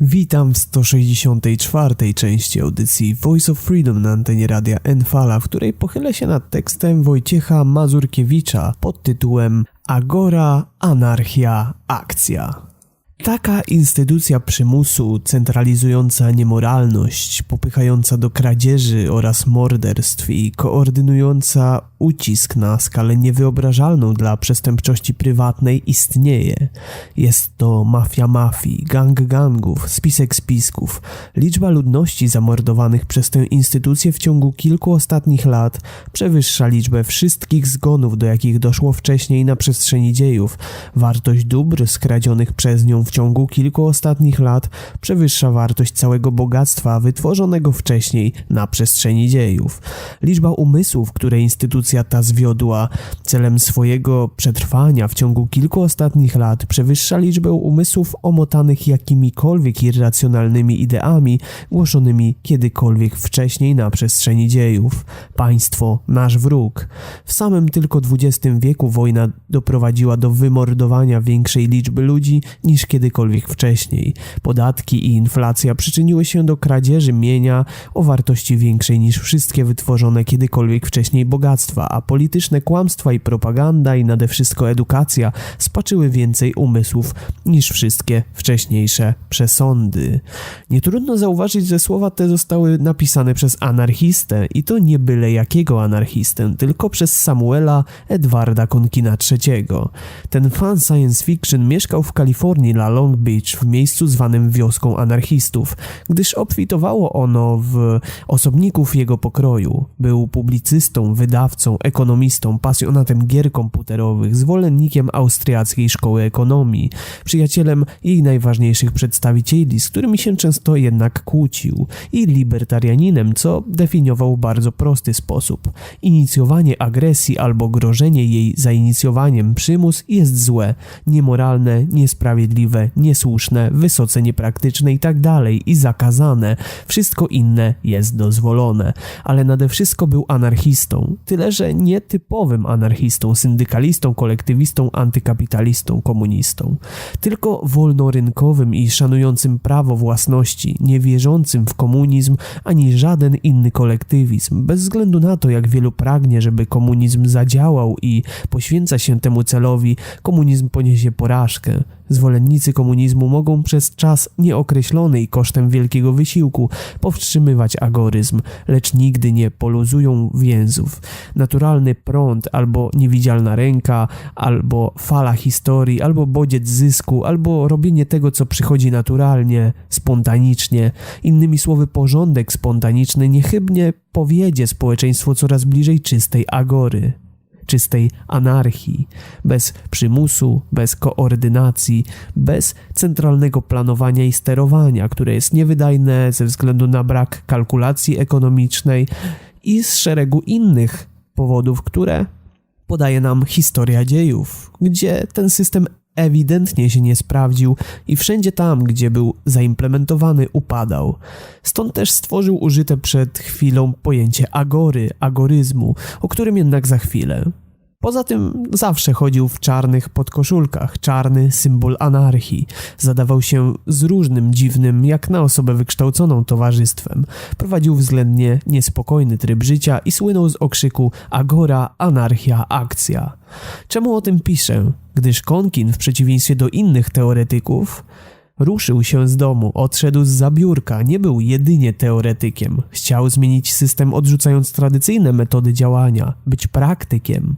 Witam w 164. części audycji Voice of Freedom na antenie radia Enfala, w której pochylę się nad tekstem Wojciecha Mazurkiewicza pod tytułem Agora, Anarchia, Akcja. Taka instytucja przymusu, centralizująca niemoralność, popychająca do kradzieży oraz morderstw i koordynująca ucisk na skalę niewyobrażalną dla przestępczości prywatnej istnieje. Jest to mafia mafii, gang gangów, spisek spisków. Liczba ludności zamordowanych przez tę instytucję w ciągu kilku ostatnich lat przewyższa liczbę wszystkich zgonów, do jakich doszło wcześniej na przestrzeni dziejów. Wartość dóbr skradzionych przez nią w ciągu kilku ostatnich lat przewyższa wartość całego bogactwa wytworzonego wcześniej na przestrzeni dziejów. Liczba umysłów, które instytucja ta zwiodła celem swojego przetrwania w ciągu kilku ostatnich lat przewyższa liczbę umysłów omotanych jakimikolwiek irracjonalnymi ideami głoszonymi kiedykolwiek wcześniej na przestrzeni dziejów. Państwo, nasz wróg. W samym tylko XX wieku wojna doprowadziła do wymordowania większej liczby ludzi niż kiedy kiedykolwiek wcześniej. Podatki i inflacja przyczyniły się do kradzieży mienia o wartości większej niż wszystkie wytworzone kiedykolwiek wcześniej bogactwa, a polityczne kłamstwa i propaganda i nade wszystko edukacja spaczyły więcej umysłów niż wszystkie wcześniejsze przesądy. Nie trudno zauważyć, że słowa te zostały napisane przez anarchistę i to nie byle jakiego anarchistę, tylko przez Samuela Edwarda Konkina III. Ten fan science fiction mieszkał w Kalifornii Long Beach w miejscu zwanym wioską anarchistów, gdyż obfitowało ono w osobników jego pokroju. Był publicystą, wydawcą, ekonomistą, pasjonatem gier komputerowych, zwolennikiem austriackiej szkoły ekonomii, przyjacielem jej najważniejszych przedstawicieli, z którymi się często jednak kłócił, i libertarianinem, co definiował w bardzo prosty sposób. Inicjowanie agresji albo grożenie jej zainicjowaniem przymus jest złe, niemoralne, niesprawiedliwe, niesłuszne, wysoce niepraktyczne i tak i zakazane. Wszystko inne jest dozwolone. Ale nade wszystko był anarchistą. Tyle, że nie typowym anarchistą, syndykalistą, kolektywistą, antykapitalistą, komunistą. Tylko wolnorynkowym i szanującym prawo własności, nie wierzącym w komunizm ani żaden inny kolektywizm. Bez względu na to, jak wielu pragnie, żeby komunizm zadziałał i poświęca się temu celowi, komunizm poniesie porażkę. Zwolennicy komunizmu mogą przez czas nieokreślony i kosztem wielkiego wysiłku powstrzymywać agoryzm, lecz nigdy nie poluzują więzów. Naturalny prąd, albo niewidzialna ręka, albo fala historii, albo bodziec zysku, albo robienie tego, co przychodzi naturalnie, spontanicznie. Innymi słowy, porządek spontaniczny niechybnie powiedzie społeczeństwo coraz bliżej czystej agory czystej anarchii, bez przymusu, bez koordynacji, bez centralnego planowania i sterowania, które jest niewydajne ze względu na brak kalkulacji ekonomicznej i z szeregu innych powodów, które podaje nam historia dziejów, gdzie ten system ewidentnie się nie sprawdził i wszędzie tam, gdzie był zaimplementowany, upadał. Stąd też stworzył użyte przed chwilą pojęcie agory, agoryzmu, o którym jednak za chwilę. Poza tym zawsze chodził w czarnych podkoszulkach, czarny symbol anarchii. Zadawał się z różnym dziwnym, jak na osobę wykształconą towarzystwem. Prowadził względnie niespokojny tryb życia i słynął z okrzyku Agora, anarchia, akcja. Czemu o tym piszę? Gdyż Konkin, w przeciwieństwie do innych teoretyków, Ruszył się z domu, odszedł z zabiórka, nie był jedynie teoretykiem. Chciał zmienić system, odrzucając tradycyjne metody działania, być praktykiem,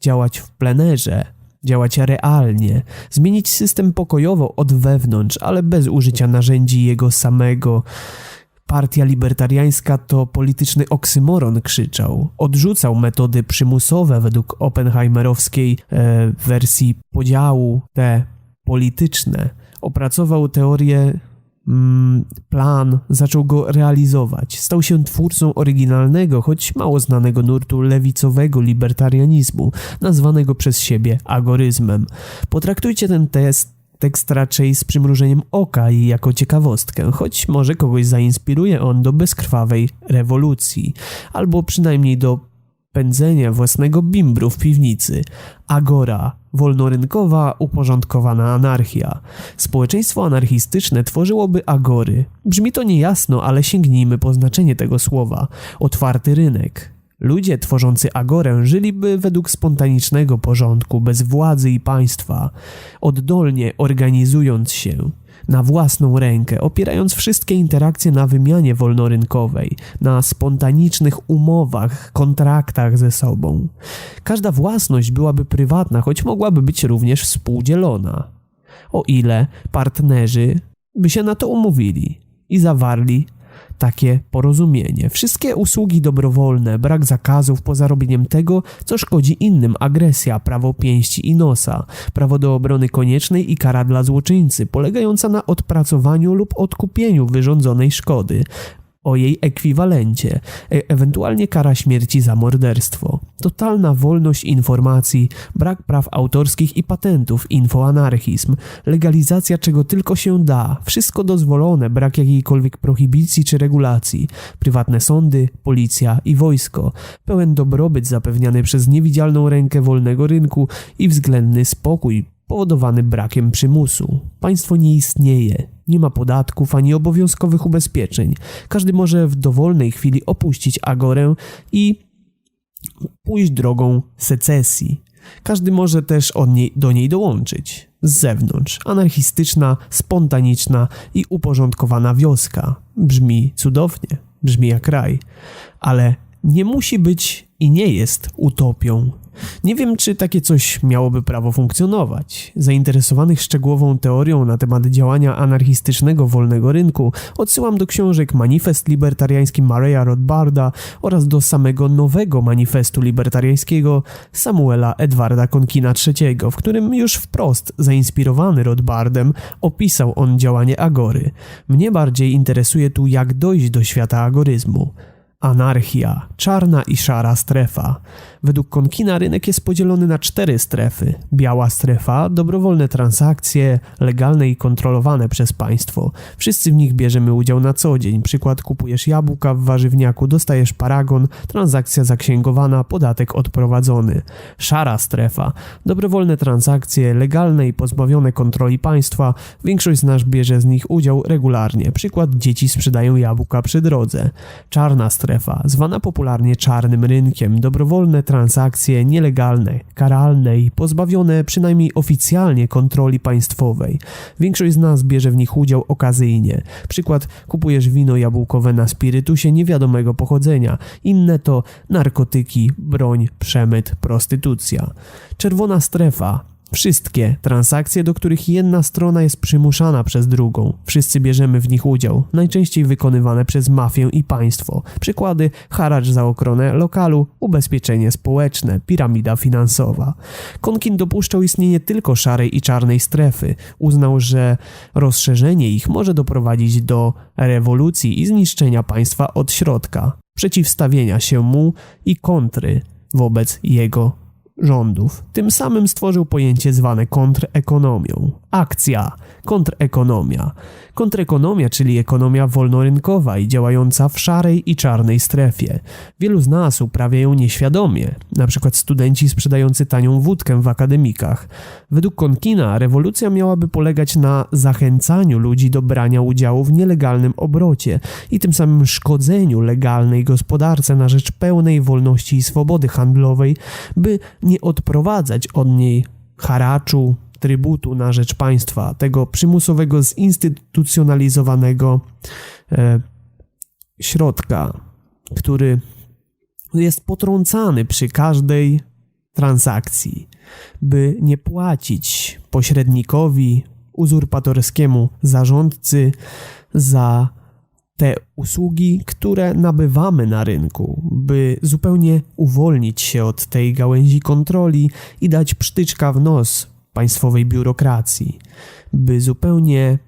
działać w plenerze, działać realnie, zmienić system pokojowo od wewnątrz, ale bez użycia narzędzi jego samego. Partia libertariańska to polityczny oksymoron krzyczał. Odrzucał metody przymusowe według oppenheimerowskiej e, wersji podziału, te polityczne opracował teorię, mm, plan, zaczął go realizować. Stał się twórcą oryginalnego, choć mało znanego nurtu lewicowego libertarianizmu, nazwanego przez siebie agoryzmem. Potraktujcie ten test tekst raczej z przymrużeniem oka i jako ciekawostkę, choć może kogoś zainspiruje on do bezkrwawej rewolucji, albo przynajmniej do pędzenia własnego bimbru w piwnicy. Agora wolnorynkowa, uporządkowana anarchia. Społeczeństwo anarchistyczne tworzyłoby agory. Brzmi to niejasno, ale sięgnijmy po znaczenie tego słowa. Otwarty rynek. Ludzie tworzący agorę żyliby według spontanicznego porządku, bez władzy i państwa, oddolnie organizując się na własną rękę, opierając wszystkie interakcje na wymianie wolnorynkowej, na spontanicznych umowach, kontraktach ze sobą. Każda własność byłaby prywatna, choć mogłaby być również współdzielona. O ile partnerzy by się na to umówili i zawarli takie porozumienie. Wszystkie usługi dobrowolne, brak zakazów poza robieniem tego, co szkodzi innym, agresja, prawo pięści i nosa, prawo do obrony koniecznej i kara dla złoczyńcy, polegająca na odpracowaniu lub odkupieniu wyrządzonej szkody, o jej ekwiwalencie, e ewentualnie kara śmierci za morderstwo. Totalna wolność informacji, brak praw autorskich i patentów, infoanarchizm, legalizacja czego tylko się da, wszystko dozwolone, brak jakiejkolwiek prohibicji czy regulacji, prywatne sądy, policja i wojsko, pełen dobrobyt zapewniany przez niewidzialną rękę wolnego rynku i względny spokój powodowany brakiem przymusu. Państwo nie istnieje, nie ma podatków ani obowiązkowych ubezpieczeń. Każdy może w dowolnej chwili opuścić agorę i pójść drogą secesji. Każdy może też niej, do niej dołączyć. Z zewnątrz, anarchistyczna, spontaniczna i uporządkowana wioska. Brzmi cudownie, brzmi jak kraj, ale nie musi być i nie jest utopią. Nie wiem, czy takie coś miałoby prawo funkcjonować. Zainteresowanych szczegółową teorią na temat działania anarchistycznego wolnego rynku odsyłam do książek Manifest Libertariański Mareya Rothbarda oraz do samego nowego manifestu libertariańskiego Samuela Edwarda Konkina III, w którym już wprost zainspirowany Rothbardem opisał on działanie agory. Mnie bardziej interesuje tu, jak dojść do świata agoryzmu. Anarchia, czarna i szara strefa. Według Konkina rynek jest podzielony na cztery strefy. Biała strefa, dobrowolne transakcje, legalne i kontrolowane przez państwo. Wszyscy w nich bierzemy udział na co dzień. Przykład kupujesz jabłka w warzywniaku, dostajesz paragon, transakcja zaksięgowana, podatek odprowadzony. Szara strefa, dobrowolne transakcje, legalne i pozbawione kontroli państwa. Większość z nas bierze z nich udział regularnie. Przykład dzieci sprzedają jabłka przy drodze. Czarna strefa, zwana popularnie czarnym rynkiem, dobrowolne transakcje nielegalne, karalne i pozbawione przynajmniej oficjalnie kontroli państwowej. Większość z nas bierze w nich udział okazyjnie. Przykład, kupujesz wino jabłkowe na spirytusie niewiadomego pochodzenia. Inne to narkotyki, broń, przemyt, prostytucja. Czerwona strefa Wszystkie transakcje, do których jedna strona jest przymuszana przez drugą. Wszyscy bierzemy w nich udział, najczęściej wykonywane przez mafię i państwo. Przykłady: haracz za ochronę lokalu, ubezpieczenie społeczne, piramida finansowa. Konkin dopuszczał istnienie tylko szarej i czarnej strefy. Uznał, że rozszerzenie ich może doprowadzić do rewolucji i zniszczenia państwa od środka, przeciwstawienia się mu i kontry wobec jego rządów. Tym samym stworzył pojęcie zwane kontrekonomią. Akcja, kontrekonomia. Kontrekonomia, czyli ekonomia wolnorynkowa i działająca w szarej i czarnej strefie. Wielu z nas uprawia ją nieświadomie, przykład studenci sprzedający tanią wódkę w akademikach. Według Konkina rewolucja miałaby polegać na zachęcaniu ludzi do brania udziału w nielegalnym obrocie i tym samym szkodzeniu legalnej gospodarce na rzecz pełnej wolności i swobody handlowej, by nie odprowadzać od niej haraczu, trybutu na rzecz państwa, tego przymusowego, zinstytucjonalizowanego e, środka, który jest potrącany przy każdej transakcji, by nie płacić pośrednikowi, uzurpatorskiemu zarządcy za te usługi, które nabywamy na rynku, by zupełnie uwolnić się od tej gałęzi kontroli i dać psztyczka w nos państwowej biurokracji, by zupełnie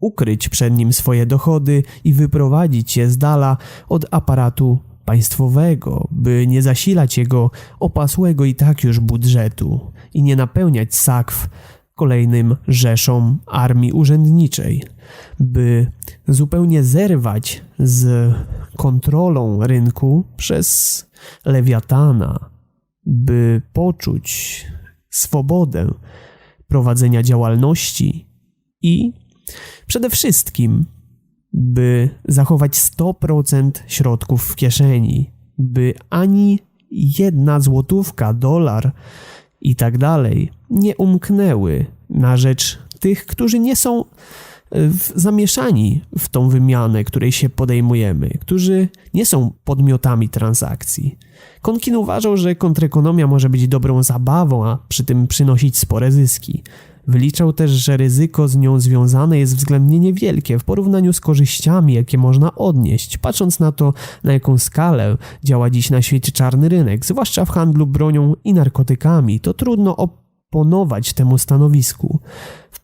ukryć przed nim swoje dochody i wyprowadzić je z dala od aparatu państwowego, by nie zasilać jego opasłego i tak już budżetu i nie napełniać sakw kolejnym rzeszom armii urzędniczej, by zupełnie zerwać z kontrolą rynku przez lewiatana, by poczuć swobodę prowadzenia działalności i przede wszystkim, by zachować 100% środków w kieszeni, by ani jedna złotówka, dolar i tak dalej nie umknęły na rzecz tych, którzy nie są w, zamieszani w tą wymianę, której się podejmujemy, którzy nie są podmiotami transakcji. Konkin uważał, że kontrekonomia może być dobrą zabawą, a przy tym przynosić spore zyski. Wyliczał też, że ryzyko z nią związane jest względnie niewielkie w porównaniu z korzyściami, jakie można odnieść, patrząc na to, na jaką skalę działa dziś na świecie czarny rynek, zwłaszcza w handlu bronią i narkotykami, to trudno oponować temu stanowisku.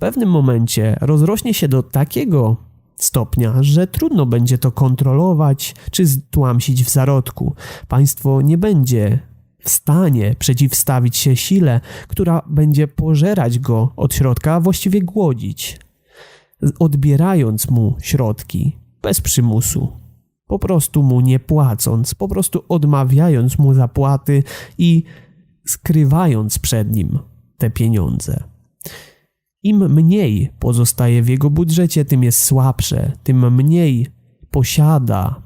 Pewnym momencie rozrośnie się do takiego stopnia, że trudno będzie to kontrolować czy stłamsić w zarodku. Państwo nie będzie w stanie przeciwstawić się sile, która będzie pożerać go od środka, a właściwie głodzić, odbierając mu środki bez przymusu, po prostu mu nie płacąc, po prostu odmawiając mu zapłaty i skrywając przed nim te pieniądze. Im mniej pozostaje w jego budżecie, tym jest słabsze, tym mniej posiada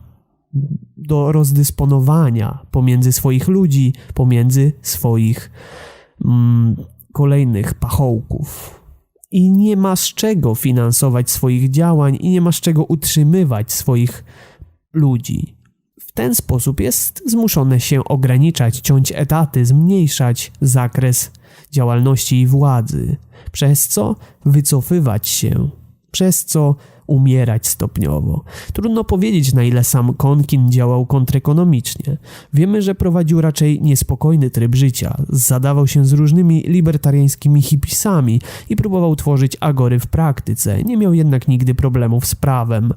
do rozdysponowania pomiędzy swoich ludzi, pomiędzy swoich mm, kolejnych pachołków. I nie ma z czego finansować swoich działań, i nie ma z czego utrzymywać swoich ludzi. W ten sposób jest zmuszone się ograniczać, ciąć etaty, zmniejszać zakres działalności i władzy. Przez co wycofywać się, przez co umierać stopniowo. Trudno powiedzieć, na ile sam Konkin działał kontrekonomicznie. Wiemy, że prowadził raczej niespokojny tryb życia, zadawał się z różnymi libertariańskimi hipisami i próbował tworzyć agory w praktyce, nie miał jednak nigdy problemów z prawem.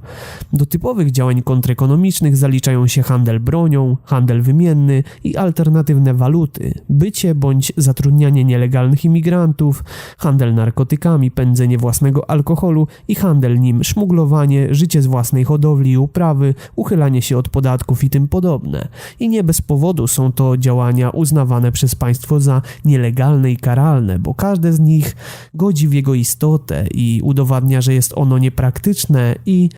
Do typowych działań kontrekonomicznych zaliczają się handel bronią, handel wymienny i alternatywne waluty, bycie bądź zatrudnianie nielegalnych imigrantów, handel narkotykami, pędzenie własnego alkoholu i handel nim szmuglowanie, życie z własnej hodowli i uprawy, uchylanie się od podatków i tym podobne. I nie bez powodu są to działania uznawane przez państwo za nielegalne i karalne, bo każde z nich godzi w jego istotę i udowadnia, że jest ono niepraktyczne i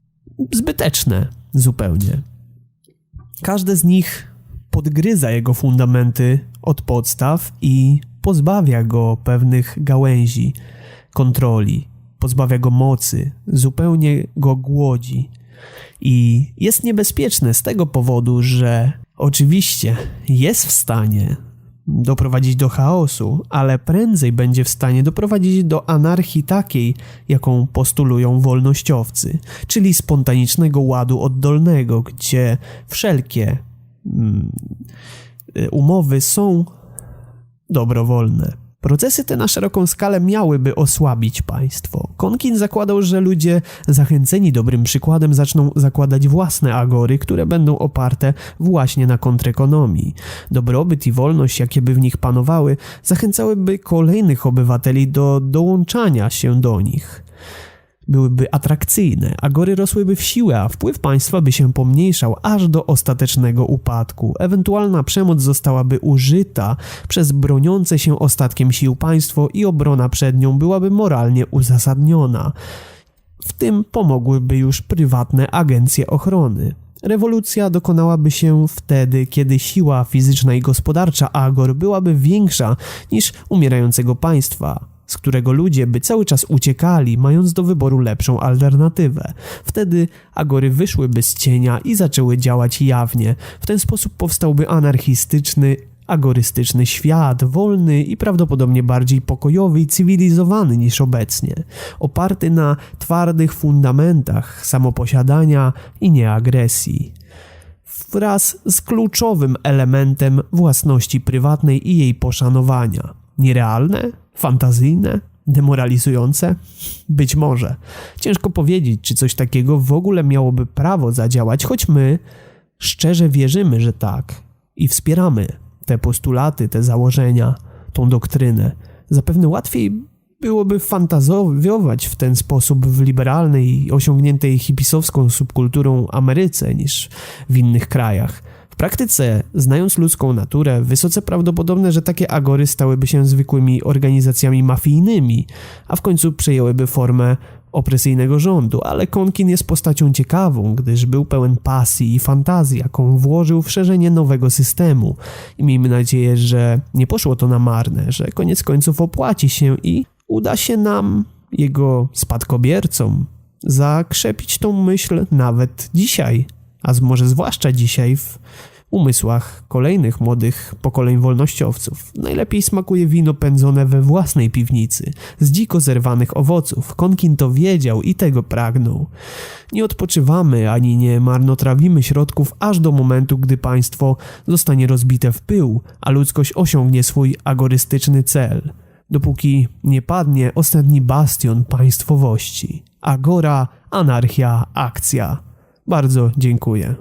zbyteczne zupełnie. Każde z nich podgryza jego fundamenty od podstaw i pozbawia go pewnych gałęzi kontroli, pozbawia go mocy, zupełnie go głodzi. I jest niebezpieczne z tego powodu, że oczywiście jest w stanie doprowadzić do chaosu, ale prędzej będzie w stanie doprowadzić do anarchii takiej, jaką postulują wolnościowcy, czyli spontanicznego ładu oddolnego, gdzie wszelkie mm, umowy są dobrowolne. Procesy te na szeroką skalę miałyby osłabić państwo. Konkin zakładał, że ludzie zachęceni dobrym przykładem zaczną zakładać własne agory, które będą oparte właśnie na kontrekonomii. Dobrobyt i wolność, jakie by w nich panowały, zachęcałyby kolejnych obywateli do dołączania się do nich byłyby atrakcyjne, agory rosłyby w siłę, a wpływ państwa by się pomniejszał aż do ostatecznego upadku. Ewentualna przemoc zostałaby użyta przez broniące się ostatkiem sił państwo i obrona przed nią byłaby moralnie uzasadniona. W tym pomogłyby już prywatne agencje ochrony. Rewolucja dokonałaby się wtedy, kiedy siła fizyczna i gospodarcza Agor byłaby większa niż umierającego państwa z którego ludzie by cały czas uciekali, mając do wyboru lepszą alternatywę. Wtedy agory wyszłyby z cienia i zaczęły działać jawnie. W ten sposób powstałby anarchistyczny, agorystyczny świat, wolny i prawdopodobnie bardziej pokojowy i cywilizowany niż obecnie, oparty na twardych fundamentach samoposiadania i nieagresji wraz z kluczowym elementem własności prywatnej i jej poszanowania. Nierealne? Fantazyjne? Demoralizujące? Być może. Ciężko powiedzieć, czy coś takiego w ogóle miałoby prawo zadziałać, choć my szczerze wierzymy, że tak i wspieramy te postulaty, te założenia, tą doktrynę. Zapewne łatwiej byłoby fantazjować w ten sposób w liberalnej, osiągniętej hipisowską subkulturą Ameryce niż w innych krajach W praktyce, znając ludzką naturę, wysoce prawdopodobne, że takie agory stałyby się zwykłymi organizacjami mafijnymi, a w końcu przejęłyby formę opresyjnego rządu, ale Konkin jest postacią ciekawą, gdyż był pełen pasji i fantazji, jaką włożył w szerzenie nowego systemu. I miejmy nadzieję, że nie poszło to na marne, że koniec końców opłaci się i uda się nam, jego spadkobiercom, zakrzepić tą myśl nawet dzisiaj, a może zwłaszcza dzisiaj w umysłach kolejnych młodych pokoleń wolnościowców. Najlepiej smakuje wino pędzone we własnej piwnicy, z dziko zerwanych owoców. Konkin to wiedział i tego pragnął. Nie odpoczywamy ani nie marnotrawimy środków aż do momentu, gdy państwo zostanie rozbite w pył, a ludzkość osiągnie swój agorystyczny cel. Dopóki nie padnie ostatni bastion państwowości. Agora, anarchia, akcja. Bardzo dziękuję.